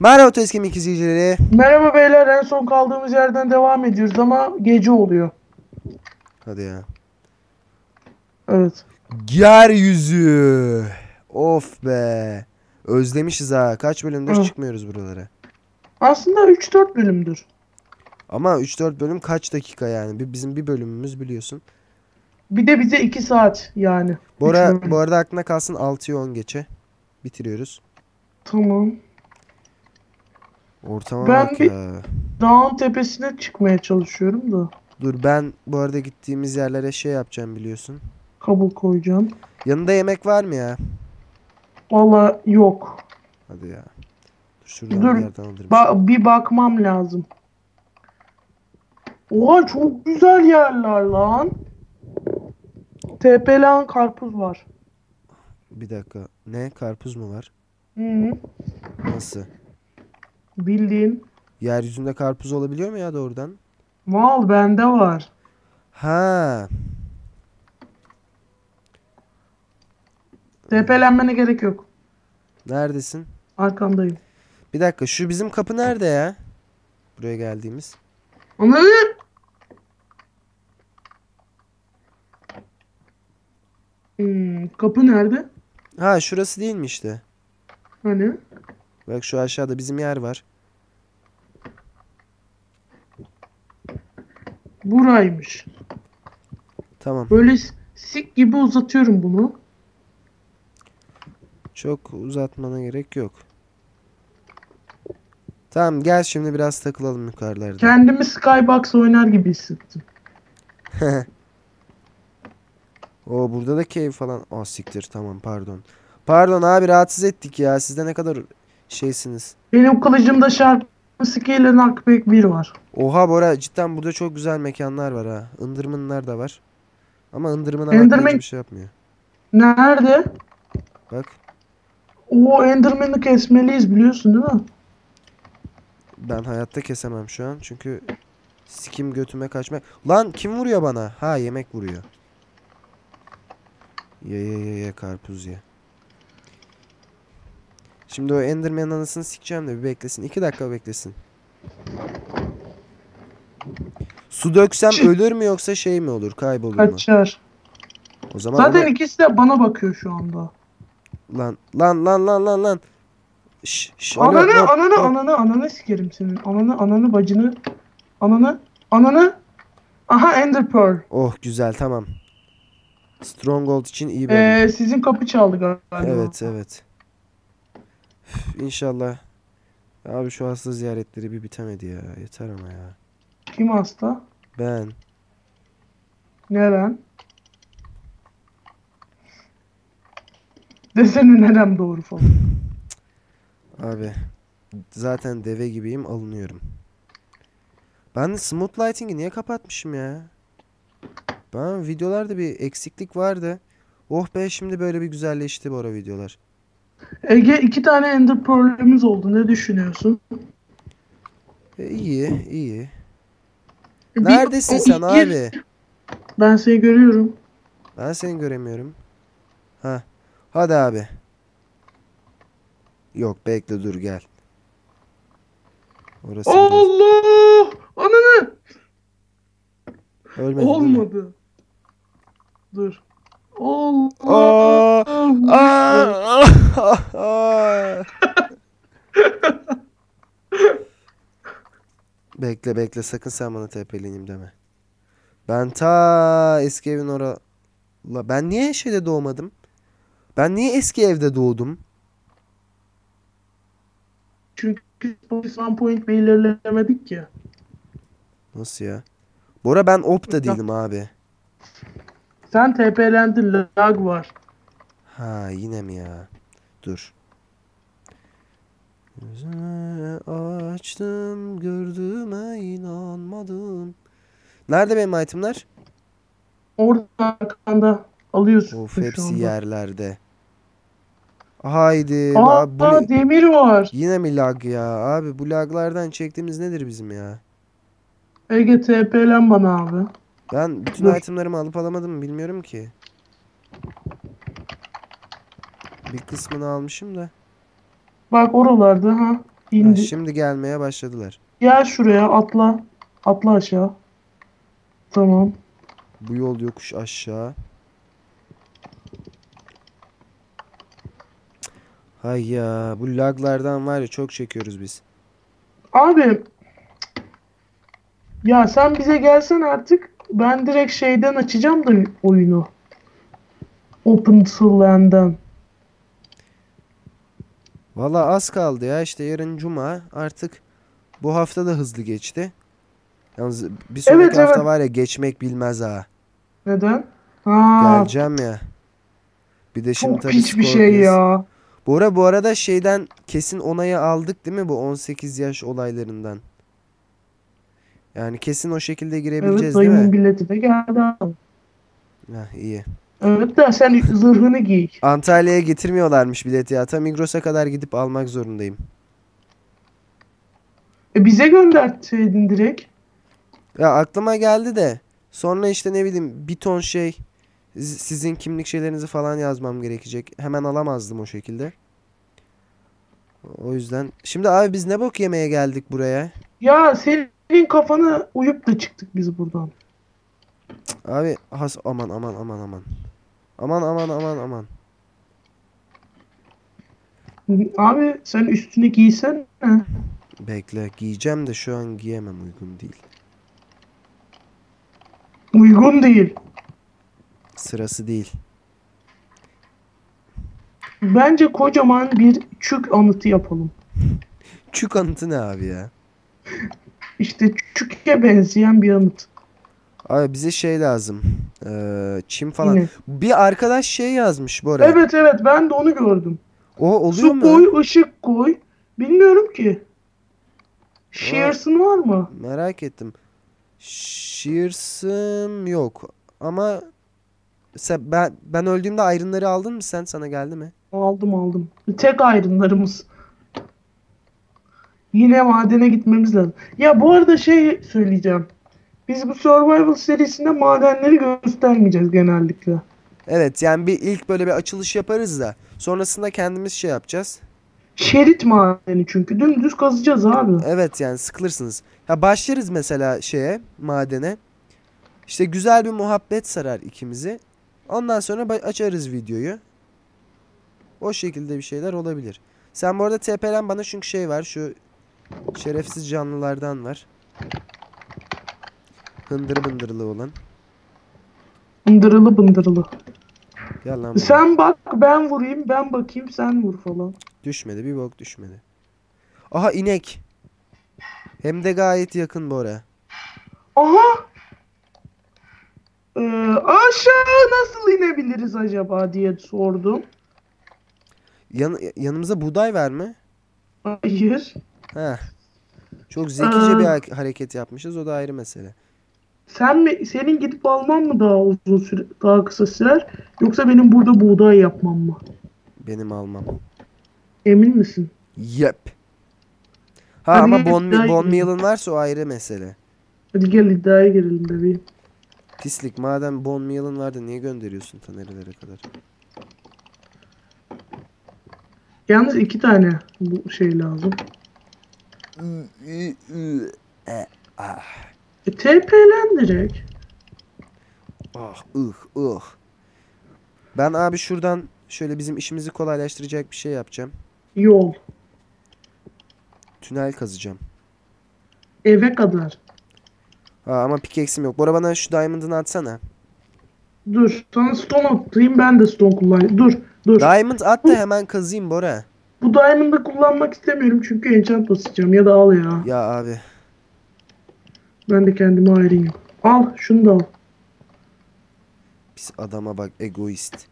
Merhaba Tezkemik izleyicileri. Merhaba beyler en son kaldığımız yerden devam ediyoruz ama gece oluyor. Hadi ya. Evet. Yeryüzü. Of be. Özlemişiz ha. Kaç bölümdür Hı. çıkmıyoruz buralara. Aslında 3-4 bölümdür. Ama 3-4 bölüm kaç dakika yani? Bizim bir bölümümüz biliyorsun. Bir de bize 2 saat yani. Bu, ara, bu arada aklına kalsın 6'yı 10 geçe. Bitiriyoruz. Tamam. Ortama Ben bak bir- ya. Dağın tepesine çıkmaya çalışıyorum da. Dur ben bu arada gittiğimiz yerlere şey yapacağım biliyorsun. Kabul koyacağım. Yanında yemek var mı ya? Valla yok. Hadi ya. Dur şuradan Dur. bir yerden alırım. Ba- bir bakmam lazım. Oha çok güzel yerler lan. Tepelen karpuz var. Bir dakika. Ne? Karpuz mu var? Hı, Nasıl? Bildiğin. Yeryüzünde karpuz olabiliyor mu ya doğrudan? Mal bende var. Ha. Tepelenmene gerek yok. Neredesin? Arkandayım. Bir dakika şu bizim kapı nerede ya? Buraya geldiğimiz. Ananı! Hmm, kapı nerede? Ha şurası değil mi işte? Hani? Bak şu aşağıda bizim yer var. Buraymış. Tamam. Böyle sik gibi uzatıyorum bunu. Çok uzatmana gerek yok. Tamam gel şimdi biraz takılalım yukarılarda. Kendimi Skybox oynar gibi hissettim. O burada da keyif falan. Aa siktir tamam pardon. Pardon abi rahatsız ettik ya. Siz de ne kadar şeysiniz. Benim kılıcımda şarkı Scale Knockback 1 var. Oha Bora cidden burada çok güzel mekanlar var ha. Enderman'lar da var. Ama Enderman'a Enderman- bakmayınca bir şey yapmıyor. Nerede? Bak O Enderman'ı kesmeliyiz biliyorsun değil mi? ben hayatta kesemem şu an çünkü sikim götüme kaçmak. Lan kim vuruyor bana? Ha yemek vuruyor. Ye ye ye ye karpuz ye. Şimdi o Enderman'ın anasını sikeceğim de bir beklesin. İki dakika beklesin. Su döksem Çı- ölür mü yoksa şey mi olur? Kaybolur mu? Kaçar. O zaman Zaten onu- ikisi de bana bakıyor şu anda. lan lan lan lan lan lan. Şş, şş, Ananı, ananı, hop. ananı, ananı sikerim senin. Ananı, ananı, bacını. Ananı, ananı. Aha Ender Pearl. Oh güzel tamam. Stronghold için iyi bölüm. Ee, sizin kapı çaldı galiba. Evet evet. Üf, İnşallah. Abi şu hasta ziyaretleri bir bitemedi ya. Yeter ama ya. Kim hasta? Ben. Neren? Desene nerem doğru falan. Abi. Zaten deve gibiyim alınıyorum. Ben de Smooth Lighting'i niye kapatmışım ya? Ben videolarda bir eksiklik vardı. Oh be şimdi böyle bir güzelleşti bu ara videolar. Ege iki tane Ender Pearl'ümüz oldu. Ne düşünüyorsun? E, iyi iyi. Bir- Neredesin o sen iki- abi? Ben seni görüyorum. Ben seni göremiyorum. Ha. Hadi abi. Yok bekle dur gel. Orası Allah! Ananı! Ölmedi? Olmadı. Dur. Allah! Aa! Aa! Aa! Bekle bekle sakın sen bana TP'leneyim deme. Ben ta eski evin ora... La ben niye şeyde doğmadım? Ben niye eski evde doğdum? Çünkü spawn point belirlemedik ya. Nasıl ya? Bora ben op da değilim abi. Sen TP'lendin lag var. Ha yine mi ya? Dur. Gözümü açtım gördüğüme inanmadım. Nerede benim itemler? Orada arkanda alıyorsun Of hepsi yerlerde. Haydi. Aa, abi bu ne- demir var. Yine mi lag ya? Abi bu laglardan çektiğimiz nedir bizim ya? Ege TP'len bana abi. Ben bütün Dur. itemlerimi alıp alamadım bilmiyorum ki. Bir kısmını almışım da. Bak oralarda ha. Ha, İndi. şimdi gelmeye başladılar. Gel şuraya atla. Atla aşağı. Tamam. Bu yol yokuş aşağı. Hay ya bu laglardan var ya çok çekiyoruz biz. Abi. Ya sen bize gelsen artık. Ben direkt şeyden açacağım da oyunu. Open Land'den. Valla az kaldı ya işte yarın cuma artık bu hafta da hızlı geçti. Yalnız bir sonraki Evet, hafta evet. var ya geçmek bilmez ha. Neden? Ha, Geleceğim ya. Bir de şimdi çok tabii piç bir şey ya. Bora bu arada şeyden kesin onayı aldık değil mi bu 18 yaş olaylarından? Yani kesin o şekilde Evet girebileceğiz değil dayımın mi? bileti de geldi abi. Heh, iyi. Evet de sen zırhını giy. Antalya'ya getirmiyorlarmış bileti ya. Ta Migros'a kadar gidip almak zorundayım. E bize gönderseydin direkt. Ya aklıma geldi de sonra işte ne bileyim bir ton şey sizin kimlik şeylerinizi falan yazmam gerekecek. Hemen alamazdım o şekilde. O yüzden. Şimdi abi biz ne bok yemeye geldik buraya? Ya senin kafana uyup da çıktık biz buradan. Abi has aman aman aman aman. Aman aman aman aman. Abi sen üstüne giysen Bekle giyeceğim de şu an giyemem uygun değil. uygun değil. Sırası değil. Bence kocaman bir çük anıtı yapalım. Çük anıtı ne abi ya? İşte çüke benzeyen bir anıt. Abi bize şey lazım. Ee, çim falan. Yine. Bir arkadaş şey yazmış Bora. Evet evet ben de onu gördüm. O oluyor Su mu? koy, ışık koy. Bilmiyorum ki. Shears'ın var mı? Merak ettim. Shears'ım yok. Ama sen, ben ben öldüğümde ayrınları aldın mı sen? Sana geldi mi? Aldım aldım. Tek ayrımlarımız. Yine madene gitmemiz lazım. Ya bu arada şey söyleyeceğim. Biz bu Survival serisinde madenleri göstermeyeceğiz genellikle. Evet yani bir ilk böyle bir açılış yaparız da sonrasında kendimiz şey yapacağız. Şerit madeni çünkü. Dümdüz kazacağız abi. Evet yani sıkılırsınız. Ya başlarız mesela şeye madene. İşte güzel bir muhabbet sarar ikimizi. Ondan sonra açarız videoyu. O şekilde bir şeyler olabilir. Sen bu arada TP'len bana çünkü şey var şu şerefsiz canlılardan var. Hındır bındırlı olan. Bındırılı bındırılı. Gel lan buraya. Sen bak ben vurayım ben bakayım sen vur falan. Düşmedi bir bok düşmedi. Aha inek. Hem de gayet yakın Bora. Aha! Ee, aşağı nasıl inebiliriz acaba diye sordum. Yan, yanımıza buğday ver mi? Hayır. Heh. Çok zekice bir Aa. ha- hareket yapmışız. O da ayrı mesele. Sen mi senin gidip alman mı daha uzun süre daha kısa sürer yoksa benim burada buğday yapmam mı? Benim almam. Emin misin? Yep. Ha Hadi ama bon, bon meal'ın varsa o ayrı mesele. Hadi gel iddiaya girelim bebeğim. Pislik madem bon meal'ın vardı niye gönderiyorsun ta nerelere kadar? Yalnız iki tane bu şey lazım. E, TP'len direkt. Ah ıh ıh. Ben abi şuradan şöyle bizim işimizi kolaylaştıracak bir şey yapacağım. Yol. Tünel kazacağım. Eve kadar. Ha ama pickaxe'im yok. Bora bana şu diamond'ını atsana. Dur. Sana stone atayım ben de stone kullanayım. Dur. Dur. Diamond at da hemen kazayım Bora. Bu diamond'ı kullanmak istemiyorum çünkü enchant basacağım ya da al ya. Ya abi. Ben de kendime ayırayım. Al şunu da al. Pis adama bak egoist.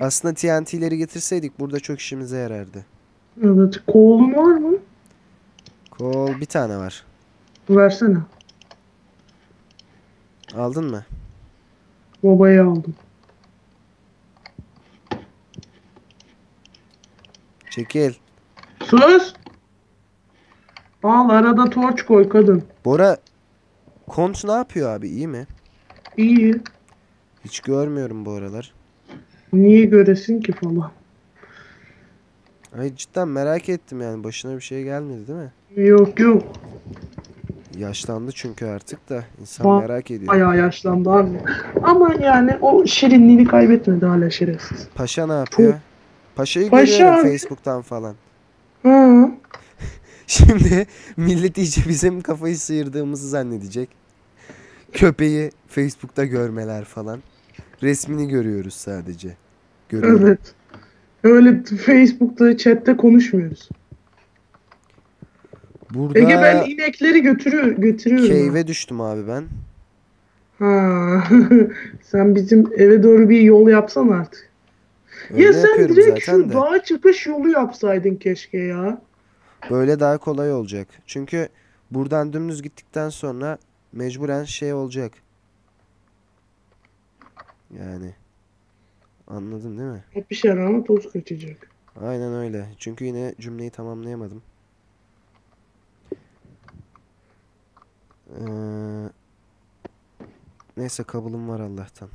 Aslında TNT'leri getirseydik burada çok işimize yarardı. Evet. Koğulun var mı? Kol bir tane var. Versene. Aldın mı? Babayı aldım. Çekil. Sus! Al arada torç koy kadın. Bora Kont ne yapıyor abi iyi mi? İyi. Hiç görmüyorum bu aralar. Niye göresin ki falan. Ay cidden merak ettim yani başına bir şey gelmedi değil mi? Yok yok. Yaşlandı çünkü artık da insan Ba- merak ediyor. Bayağı yaşlandı abi. Ama yani o şirinliğini kaybetmedi hala şerefsiz. Paşa ne yapıyor? Paşa'yı Paşa görüyorum. Facebook'tan falan. Hı. Şimdi millet iyice bizim kafayı sıyırdığımızı zannedecek. Köpeği Facebook'ta görmeler falan. Resmini görüyoruz sadece. Görüyorum. Evet. Öyle Facebook'ta, chatte konuşmuyoruz. Burada Ege ben inekleri götürüyor, götürüyorum. cave'e düştüm abi ben. Ha. Sen bizim eve doğru bir yol yapsan artık. Öyle ya sen direkt şu de. dağa çıkış yolu yapsaydın keşke ya. Böyle daha kolay olacak. Çünkü buradan dümdüz gittikten sonra mecburen şey olacak. Yani anladın değil mi? Hep bir şey ama toz kaçacak. Aynen öyle. Çünkü yine cümleyi tamamlayamadım. Ee, neyse kabulüm var Allah'tan.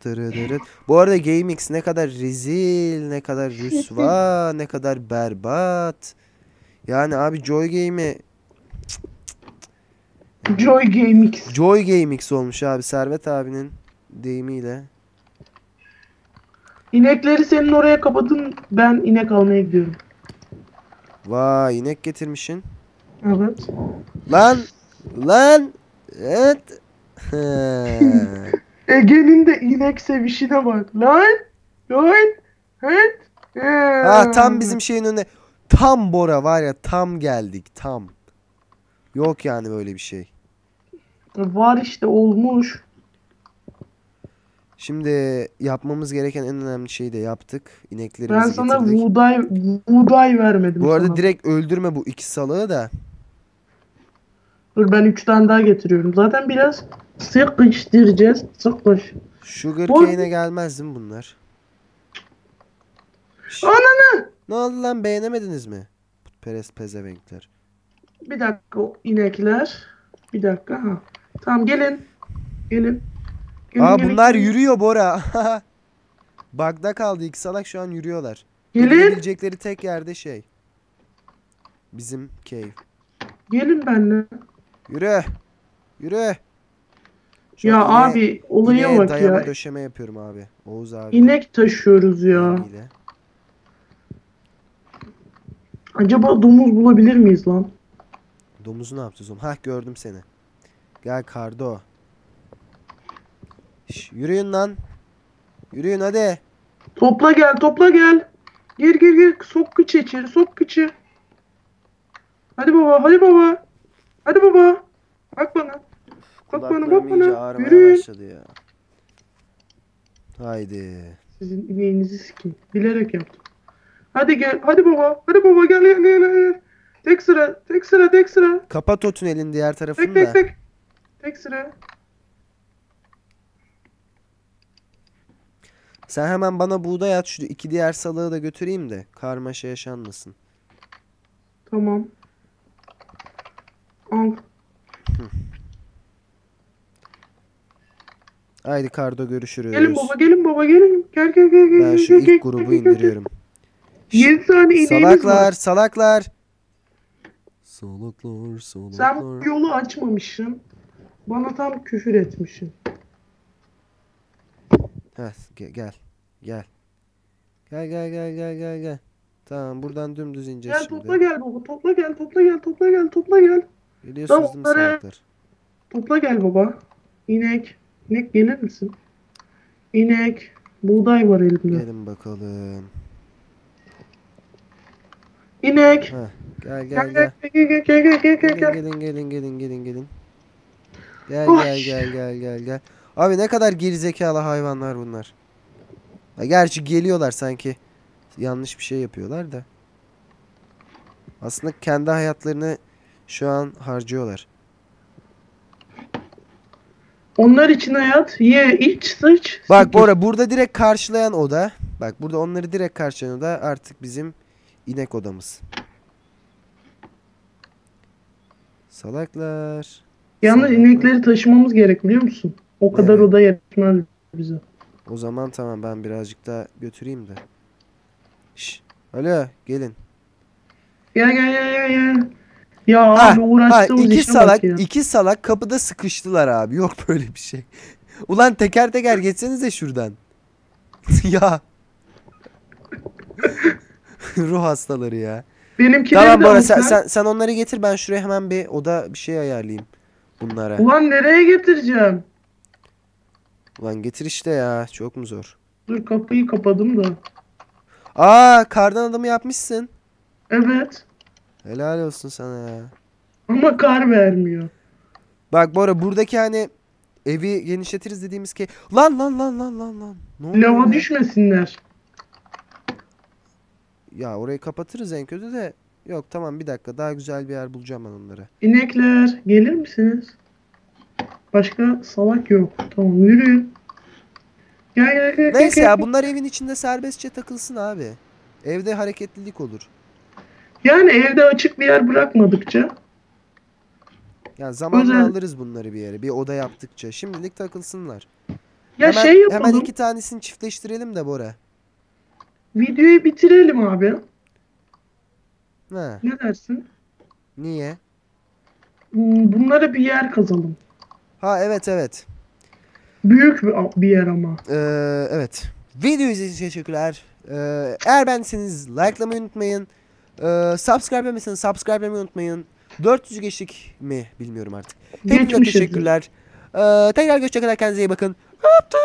Tırırırıt. Bu arada GameX ne kadar rezil, ne kadar rüsva, ne kadar berbat. Yani abi Joy Game'i Joy GameX. Joy GameX olmuş abi Servet abinin deyimiyle. İnekleri senin oraya kapatın. Ben inek almaya gidiyorum. Vay inek getirmişin. Evet. Lan lan evet. Ege'nin de inek sevişine bak. Lan. Lan. Evet. ha tam bizim şeyin önüne. Tam Bora var ya tam geldik tam. Yok yani böyle bir şey. Var işte olmuş. Şimdi yapmamız gereken en önemli şeyi de yaptık. İneklerimizi Ben sana getirdik. buğday buğday vermedim Bu arada sana. direkt öldürme bu iki salığı da. Dur ben üç tane daha getiriyorum. Zaten biraz sıkıştıracağız. Sıkış. Sugar Bu- cane'e gelmez mi bunlar? Ananı! Ne oldu lan beğenemediniz mi? Perez pezevenkler. Bir dakika inekler. Bir dakika ha. Tamam gelin. Gelin. Aa bunlar yürüyor Bora. Bug'da kaldı iki salak şu an yürüyorlar. Gelin. Gidebilecekleri tek yerde şey. Bizim cave. Gelin benimle. Yürü. Yürü. Şu Ya ineğe- abi olaya ineğe bak dayama ya. döşeme yapıyorum abi. Oğuz abi. İnek taşıyoruz ya. ile. Acaba domuz bulabilir miyiz lan? Domuzu ne yapacağız oğlum? Hah gördüm seni. Gel Kardo. Şş, yürüyün lan. Yürüyün hadi. Topla gel, topla gel. Gir gir gir. Sok kıçı içeri, sok kıçı. Hadi baba, hadi baba. Hadi baba. Bak bana. Bak bana, bak bana. Yürüyün. başladı ya. Haydi. Sizin ineğinizi sikeyim. Bilerek yaptım. Hadi gel, hadi baba. Hadi baba gel gel gel. gel. Tek sıra, tek sıra, tek sıra. Kapat o tünelin diğer tarafını Tek tek da. tek. Tek sıra. Sen hemen bana buğday at şu iki diğer salığı da götüreyim de karmaşa yaşanmasın. Tamam. Al. Haydi Kardo görüşürüz. Gelin baba, gelin baba, gelin. Gel gel gel gel. Ben gel, şu gel, gel, ilk grubu gel, gel, gel. indiriyorum. Yedi tane ineğimiz Salaklar, var. salaklar. Salaklar, Sen salaklar. bu yolu açmamışsın. Bana tam küfür etmişsin. Heh, ge- gel. Gel. Gel gel gel gel gel gel. Tamam buradan dümdüz ineceğiz Gel şimdi. topla gel baba. Topla gel, topla gel, topla gel, topla gel. Biliyorsunuz değil mi salaklar? Topla gel baba. İnek. İnek gelir misin? İnek. Buğday var elimde. Gelin bakalım. İnek. Heh, gel Gel gel gel gel. gel gel gel gel gel Gelin gel. gelin gelin gelin gelin. Gel gel gel gel gel gel. Abi ne kadar gerizekalı hayvanlar bunlar. Ha, gerçi geliyorlar sanki yanlış bir şey yapıyorlar da. Aslında kendi hayatlarını şu an harcıyorlar. Onlar için hayat. Ye, iç, sıç. Bak. Bora burada direkt karşılayan oda. Bak burada onları direkt karşılayan oda artık bizim inek odamız. Salaklar. Yalnız Salak. inekleri taşımamız gerek biliyor musun? O kadar Evet. oda yetmez bize. O zaman tamam ben birazcık daha götüreyim de. Şş. Alo gelin. Gel gel gel gel gel. Ya Ha, abi Ha, uğraştığımız iki salak, iki salak kapıda sıkıştılar abi. Yok böyle bir şey. Ulan teker teker geçsenize şuradan. ya. Ruh hastaları ya. Benimkileri Tamam Bora sen. sen, sen onları getir ben şuraya hemen bir oda bir şey ayarlayayım bunlara. Ulan nereye getireceğim? Ulan getir işte ya çok mu zor? Dur kapıyı kapadım da. Aa kardan adamı yapmışsın. Evet. Helal olsun sana ya. Ama kar vermiyor. Bak Bora buradaki hani evi genişletiriz dediğimiz ki lan lan lan lan lan lan. Ne oluyor Lava düşmesinler. Ya orayı kapatırız en kötü de. Yok tamam bir dakika daha güzel bir yer bulacağım ben onlara. İnekler gelir misiniz? Başka salak yok. Tamam yürüyün. Gel gel gel. Neyse gel, ya gel. bunlar evin içinde serbestçe takılsın abi. Evde hareketlilik olur. Yani evde açık bir yer bırakmadıkça. Yani zamanla Özel- alırız bunları bir yere. Bir oda yaptıkça. Şimdilik takılsınlar. Ya hemen, şey yapalım. hemen iki tanesini çiftleştirelim de Bora. Videoyu bitirelim abi. Ha, Ne dersin? niye? Hmm, Bunlara bir yer kazalım. Ha evet evet. Büyük bir, yer ama. Ee, evet. Video izlediğiniz için teşekkürler. Ee, eğer beğendiyseniz likelamayı unutmayın. Ee, subscribe etmeseniz subscribe etmeyi unutmayın. 400 geçtik mi bilmiyorum artık. Hepinize teşekkürler. Ee, tekrar görüşecek kadar kendinize iyi bakın. Öptüm.